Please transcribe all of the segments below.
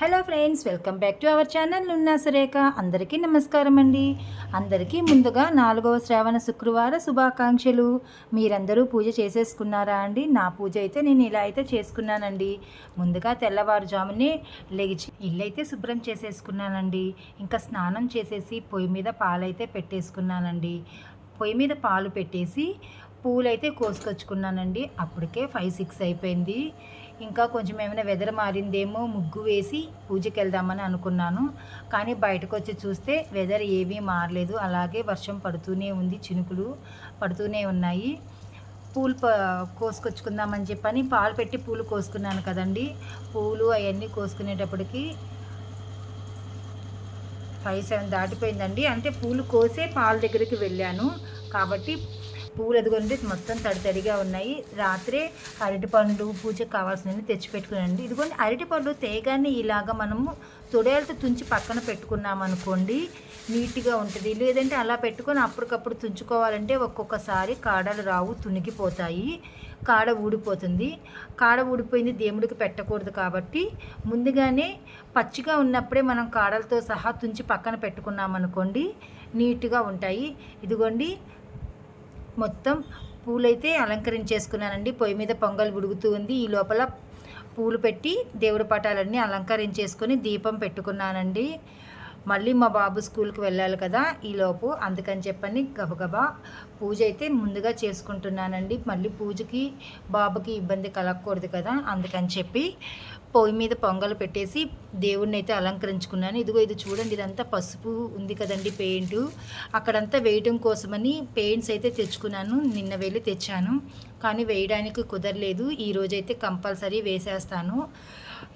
Hello friends welcome back to our channel Nunna Surekha. అందరికీ నమస్కారం అండి. అందరికీ ముందుగా నాలుగవ శ్రావణ శుక్రవార శుభాకాంక్షలు. మీరందరూ పూజ చేసేసుకున్నారా అండి? నా పూజ అయితే నేను ఇలా అయితే చేసుకున్నానండి. ముందుగా తెల్లవారుజామునే లేచి ఇల్లు అయితే శుభ్రం చేసేసుకున్నానండి. ఇంకా స్నానం చేసేసి పొయ్యి మీద పాలైతే పెట్టేసుకున్నానండి. పొయ్యి మీద పాలు పెట్టేసి పూలైతే కోసుకొచ్చుకున్నానండి. అప్పటికే ఫైవ్ సిక్స్ అయిపోయింది. ఇంకా కొంచెం ఏమైనా వెదర్ మారిందేమో ముగ్గు వేసి పూజకి వెళ్దామని అనుకున్నాను. కానీ బయటకు వచ్చి చూస్తే వెదర్ ఏమీ మారలేదు. అలాగే వర్షం పడుతూనే ఉంది చినుకులు పడుతూనే ఉన్నాయి. పూలు ప కోసుకొచ్చుకుందామని చెప్పని పాలు పెట్టి పూలు కోసుకున్నాను కదండి. పూలు అవన్నీ కోసుకునేటప్పటికి ఫైవ్ సెవెన్ దాటిపోయిందండి. అంటే పూలు కోసే పాల దగ్గరికి వెళ్ళాను. కాబట్టి పూలు ఎదుగుంటే మొత్తం తడి తడిగా ఉన్నాయి. రాత్రే అరటి పండ్లు పూజకు కావాల్సినవి తెచ్చిపెట్టుకునండి. ఇదిగోండి అరటి పండు తేగానే ఇలాగ మనము తొడేలతో తుంచి పక్కన పెట్టుకున్నాం అనుకోండి నీట్గా ఉంటుంది. లేదంటే అలా పెట్టుకొని అప్పటికప్పుడు తుంచుకోవాలంటే ఒక్కొక్కసారి కాడలు రావు తునిగిపోతాయి కాడ ఊడిపోతుంది. కాడ ఊడిపోయింది దేవుడికి పెట్టకూడదు కాబట్టి ముందుగానే పచ్చిగా ఉన్నప్పుడే మనం కాడలతో సహా తుంచి పక్కన పెట్టుకున్నాం అనుకోండి నీట్గా ఉంటాయి. ఇదిగోండి మొత్తం పూలైతే అలంకరించేసుకున్నానండి. పొయ్యి మీద పొంగల్ ఉడుగుతూ ఉంది. ఈ లోపల పూలు పెట్టి దేవుడి పటాలన్నీ అలంకరించేసుకొని దీపం పెట్టుకున్నానండి. మళ్ళీ మా బాబు స్కూల్కి వెళ్ళాలి కదా ఈలోపు అందుకని చెప్పని గబగబా పూజ అయితే ముందుగా చేసుకుంటున్నానండి. మళ్ళీ పూజకి బాబుకి ఇబ్బంది కలగకూడదు కదా. అందుకని చెప్పి పొయ్యి మీద పొంగలు పెట్టేసి దేవుడిని అయితే అలంకరించుకున్నాను. ఇదిగో ఇది చూడండి ఇదంతా పసుపు ఉంది కదండి పెయింట్. అక్కడంతా వేయడం కోసమని పెయింట్స్ అయితే తెచ్చుకున్నాను. నిన్న వెళ్ళి తెచ్చాను. కానీ వేయడానికి కుదరలేదు. ఈరోజైతే కంపల్సరీ వేసేస్తాను.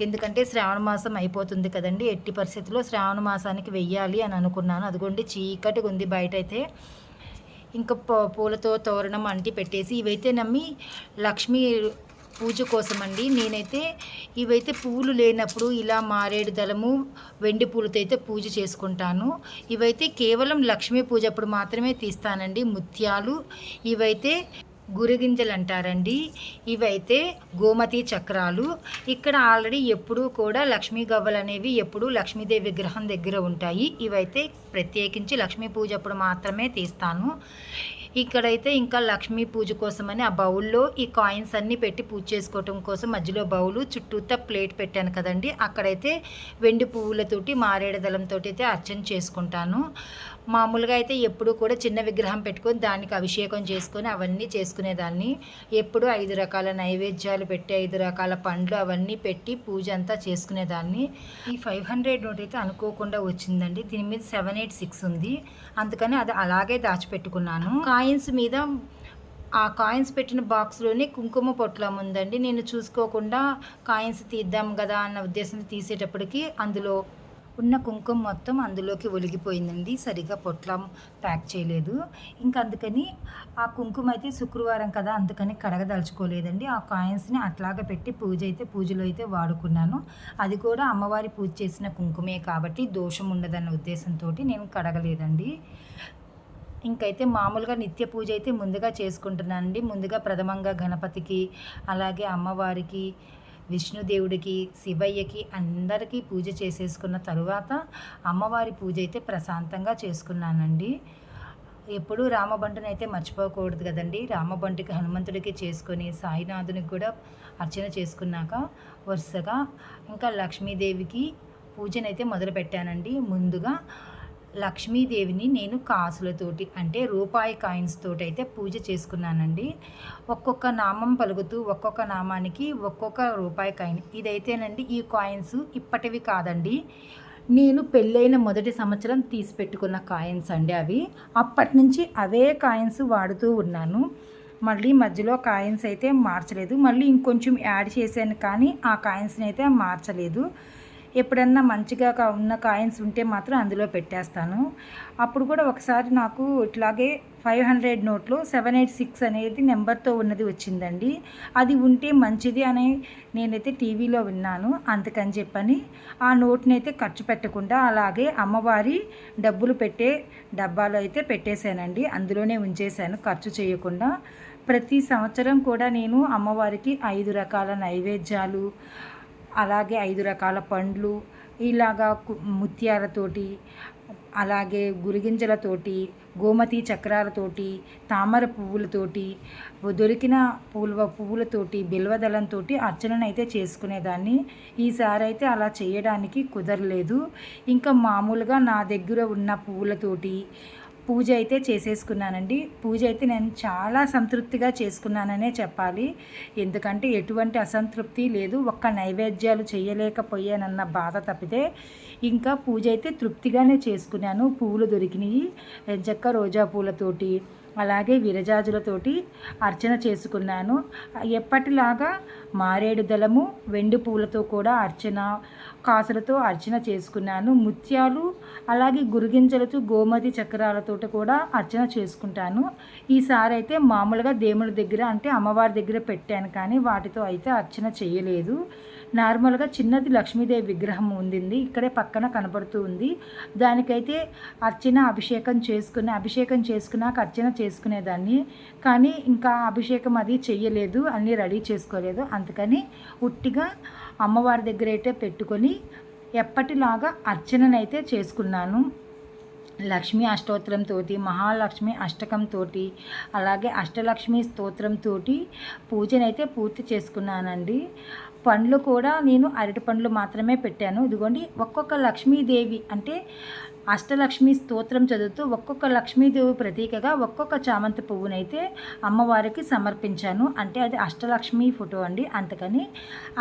ఎందుకంటే శ్రావణ మాసం అయిపోతుంది కదండి. ఎట్టి పరిస్థితుల్లో శ్రావణ మాసానికి వెయ్యాలి అని అనుకున్నాను. అదిగోండి చీకటిగా ఉంది బయట అయితే ఇంకా పూలతో తోరణం అంటి పెట్టేసి ఇవైతే నమ్మి లక్ష్మీ పూజ కోసం అండి నేనైతే ఇవైతే పూలు లేనప్పుడు ఇలా మారేడు దళము వెండి పూలతో అయితే పూజ చేసుకుంటాను. ఇవైతే కేవలం లక్ష్మీ పూజ అప్పుడు మాత్రమే తీస్తానండి. ముత్యాలు ఇవైతే గురిగింజలు అంటారండి ఇవైతే గోమతి చక్రాలు. ఇక్కడ ఆల్రెడీ ఎప్పుడూ కూడా లక్ష్మీ గవ్వలు అనేవి ఎప్పుడూ లక్ష్మీదేవి విగ్రహం దగ్గర ఉంటాయి. ఇవైతే ప్రత్యేకించి లక్ష్మీ పూజ అప్పుడు మాత్రమే తీస్తాను. ఇక్కడైతే ఇంకా లక్ష్మీ పూజ కోసమని ఆ బౌల్లో ఈ కాయిన్స్ అన్నీ పెట్టి పూజ చేసుకోవటం కోసం మధ్యలో బౌలు చుట్టూతా ప్లేట్ పెట్టాను కదండి. అక్కడైతే వెండి పువ్వులతోటి మారేడుదలంతో అయితే అర్చన చేసుకుంటాను. మామూలుగా అయితే ఎప్పుడు కూడా చిన్న విగ్రహం పెట్టుకొని దానికి అభిషేకం చేసుకొని అవన్నీ చేసుకునేదాన్ని. ఎప్పుడు ఐదు రకాల నైవేద్యాలు పెట్టి ఐదు రకాల పండ్లు అవన్నీ పెట్టి పూజ అంతా చేసుకునేదాన్ని. ఈ ఫైవ్ హండ్రెడ్ నోట్ అయితే అనుకోకుండా వచ్చిందండి. దీని మీద సెవెన్ ఎయిట్ సిక్స్ ఉంది. అందుకని అది అలాగే దాచిపెట్టుకున్నాను. కాయిన్స్ మీద ఆ కాయిన్స్ పెట్టిన బాక్స్లోనే కుంకుమ పొట్లం ఉందండి. నేను చూసుకోకుండా కాయిన్స్ తీద్దాం కదా అన్న ఉద్దేశంతో తీసేటప్పటికి అందులో ఉన్న కుంకుమ మొత్తం అందులోకి ఒలిగిపోయిందండి. సరిగా పొట్లం ప్యాక్ చేయలేదు. ఇంకా అందుకని ఆ కుంకుమ అయితే శుక్రవారం కదా అందుకని కడగదలుచుకోలేదండి. ఆ కాయిన్స్ని అట్లాగా పెట్టి పూజ అయితే పూజలో అయితే వాడుకున్నాను. అది కూడా అమ్మవారి పూజ చేసిన కుంకుమే కాబట్టి దోషం ఉండదన్న ఉద్దేశంతో నేను కడగలేదండి. ఇంకైతే మామూలుగా నిత్య పూజ అయితే ముందుగా చేసుకుంటున్నానండి. ముందుగా ప్రథమంగా గణపతికి అలాగే అమ్మవారికి విష్ణుదేవుడికి శివయ్యకి అందరికీ పూజ చేసేసుకున్న తరువాత అమ్మవారి పూజ అయితే ప్రశాంతంగా చేసుకున్నానండి. ఎప్పుడూ రామబంటుని అయితే మర్చిపోకూడదు కదండి. రామబంటుకి హనుమంతుడికి చేసుకొని సాయినాథునికి కూడా అర్చన చేసుకున్నాక వరుసగా ఇంకా లక్ష్మీదేవికి పూజనైతే మొదలు పెట్టానండి ముందుగా లక్ష్మీదేవిని నేను కాసులతోటి అంటే రూపాయి కాయిన్స్ తోటి అయితే పూజ చేసుకున్నానండి. ఒక్కొక్క నామం పలుకుతూ ఒక్కొక్క నామానికి ఒక్కొక్క రూపాయి కాయిన్. ఇదైతేనండి ఈ కాయిన్స్ ఇప్పటివి కాదండి. నేను పెళ్ళైన మొదటి సంవత్సరం తీసి పెట్టుకున్న కాయిన్స్ అండి అవి. అప్పటి నుంచి అవే కాయిన్స్ వాడుతూ ఉన్నాను. మళ్ళీ మధ్యలో కాయిన్స్ అయితే మార్చలేదు. మళ్ళీ ఇంకొంచెం యాడ్ చేశాను కానీ ఆ కాయిన్స్ని అయితే మార్చలేదు. ఎప్పుడన్నా మంచిగా ఉన్న కాయిన్స్ ఉంటే మాత్రం అందులో పెట్టేస్తాను. అప్పుడు కూడా ఒకసారి నాకు ఇట్లాగే ఫైవ్ హండ్రెడ్ నోట్లో సెవెన్ ఎయిట్ సిక్స్ అనేది నెంబర్తో ఉన్నది వచ్చిందండి. అది ఉంటే మంచిది అని నేనైతే టీవీలో విన్నాను. అందుకని చెప్పని ఆ నోట్ని అయితే ఖర్చు పెట్టకుండా అలాగే అమ్మవారి డబ్బులు పెట్టే డబ్బాలో అయితే పెట్టేశానండి. అందులోనే ఉంచేశాను ఖర్చు చేయకుండా. ప్రతి సంవత్సరం కూడా నేను అమ్మవారికి ఐదు రకాల నైవేద్యాలు అలాగే ఐదు రకాల పండ్లు ఇలాగా కు- ముత్యాలతోటి అలాగే గురిగింజలతోటి గోమతి చక్రాలతోటి తామర పువ్వులతోటి దొరికిన పూల పువ్వులతోటి బిల్వదళంతో అర్చనను అయితే చేసుకునేదాన్ని. ఈసారి అయితే అలా చేయడానికి కుదరలేదు. ఇంకా మామూలుగా నా దగ్గర ఉన్న పువ్వులతోటి పూజ అయితే చేసేసుకున్నానండి. పూజ అయితే నేను చాలా సంతృప్తిగా చేసుకున్నాననే చెప్పాలి. ఎందుకంటే ఎటువంటి అసంతృప్తి లేదు. ఒక్క నైవేద్యాలు చేయలేకపోయానన్న బాధ తప్పితే ఇంకా పూజ అయితే తృప్తిగానే చేసుకున్నాను. పువ్వులు దొరికినాయి. ఎంచక్క రోజా పూలతోటి అలాగే విరజాజులతోటి అర్చన చేసుకున్నాను. ఎప్పటిలాగా మారేడు దళము వెండి పూలతో కూడా అర్చన కాసులతో అర్చన చేసుకున్నాను. ముత్యాలు అలాగే గురుగింజలతో గోమతి చక్రాలతో కూడా అర్చన చేసుకుంటాను. ఈసారి అయితే మామూలుగా దేవుడి దగ్గర అంటే అమ్మవారి దగ్గర పెట్టాను కానీ వాటితో అయితే అర్చన చేయలేదు. నార్మల్గా చిన్నది లక్ష్మీదేవి విగ్రహం ఉండింది. ఇక్కడే పక్కన కనబడుతూ ఉంది. దానికైతే అర్చన అభిషేకం చేసుకుని అభిషేకం చేసుకున్నాక అర్చన చేసుకునేదాన్ని. కానీ ఇంకా అభిషేకం అది చెయ్యలేదు. అన్నీ రెడీ చేసుకోలేదు. అందుకని ఉట్టిగా అమ్మవారి దగ్గర అయితే పెట్టుకొని ఎప్పటిలాగా అర్చననైతే చేసుకున్నాను. లక్ష్మీ అష్టోత్తరంతో మహాలక్ష్మి అష్టకంతో అలాగే అష్టలక్ష్మి స్తోత్రంతో పూజనైతే పూర్తి చేసుకున్నానండి. పండ్లు కూడా నేను అరటి పండ్లు మాత్రమే పెట్టాను. ఇదిగోండి ఒక్కొక్క లక్ష్మీదేవి అంటే అష్టలక్ష్మి స్తోత్రం చదువుతూ ఒక్కొక్క లక్ష్మీదేవి ప్రతీకగా ఒక్కొక్క చామంతి పువ్వునైతే అమ్మవారికి సమర్పించాను. అంటే అది అష్టలక్ష్మి ఫోటో అండి అందుకని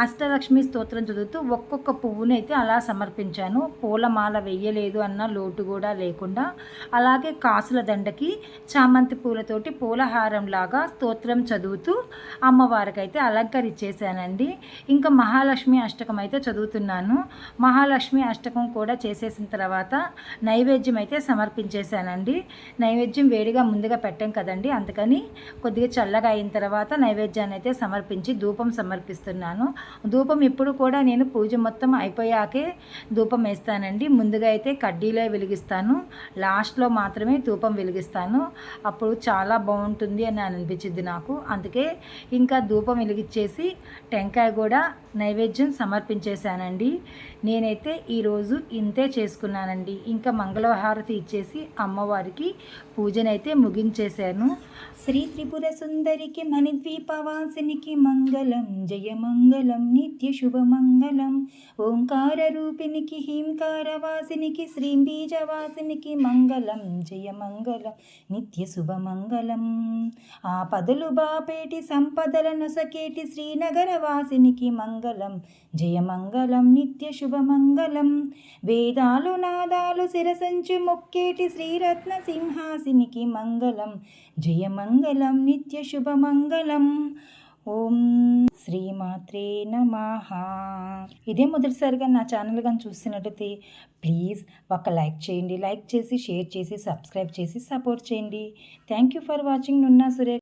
అష్టలక్ష్మి స్తోత్రం చదువుతూ ఒక్కొక్క పువ్వునైతే అలా సమర్పించాను. పూలమాల వెయ్యలేదు అన్న లోటు కూడా లేకుండా అలాగే కాసుల దండకి చామంతి పూలతోటి పూలహారం లాగా స్తోత్రం చదువుతూ అమ్మవారికి అయితే అలంకరించేశానండి ఇంకా మహాలక్ష్మి అష్టకం అయితే చదువుతున్నాను. మహాలక్ష్మి అష్టకం కూడా చేసేసిన తర్వాత నైవేద్యం అయితే సమర్పించేశానండి. నైవేద్యం వేడిగా ముందుగా పెట్టాం కదండి. అందుకని కొద్దిగా చల్లగా అయిన తర్వాత నైవేద్యాన్ని అయితే సమర్పించి ధూపం సమర్పిస్తున్నాను. ధూపం ఇప్పుడు కూడా నేను పూజ మొత్తం అయిపోయాకే ధూపం వేస్తానండి. ముందుగా అయితే కడ్డీలే వెలిగిస్తాను. లాస్ట్లో మాత్రమే ధూపం వెలిగిస్తాను. అప్పుడు చాలా బాగుంటుంది అని అనిపించింది నాకు. అందుకే ఇంకా ధూపం వెలిగించేసి టెంకాయ కూడా నైవేద్యం సమర్పించేశానండి. నేనైతే ఈరోజు ఇంతే చేసుకున్నానండి. ఇంకా మంగళహారతి ఇచ్చేసి అమ్మవారికి పూజనైతే ముగించేశాను. శ్రీ త్రిపుర సుందరికి మణిద్వీపవాసినికి మంగళం జయ మంగళం నిత్య శుభ మంగళం ఓంకార రూపినికి హీంకార వాసినికి శ్రీ బీజవాసినికి మంగళం జయ మంగళం నిత్య శుభ మంగళం ఆ పదలు బాపేటి సంపదల నొసకేటి శ్రీనగర వాసినికి మంగళం జయ మంగళం నిత్య శుభ మంగళం వేదాలు నాదాలు శిరసంచి మొక్కేటి శ్రీరత్న సింహాసినికి మంగళం. జయ మంగళం నిత్య శుభ మంగళం ఓం శ్రీమాత్రే నమః. ఇదే మొదటిసారిగా నా ఛానల్ కానీ చూస్తున్నట్టయితే ప్లీజ్ ఒక లైక్ చేయండి. లైక్ చేసి షేర్ చేసి సబ్స్క్రైబ్ చేసి సపోర్ట్ చేయండి. Thank you for watching Nunna సురే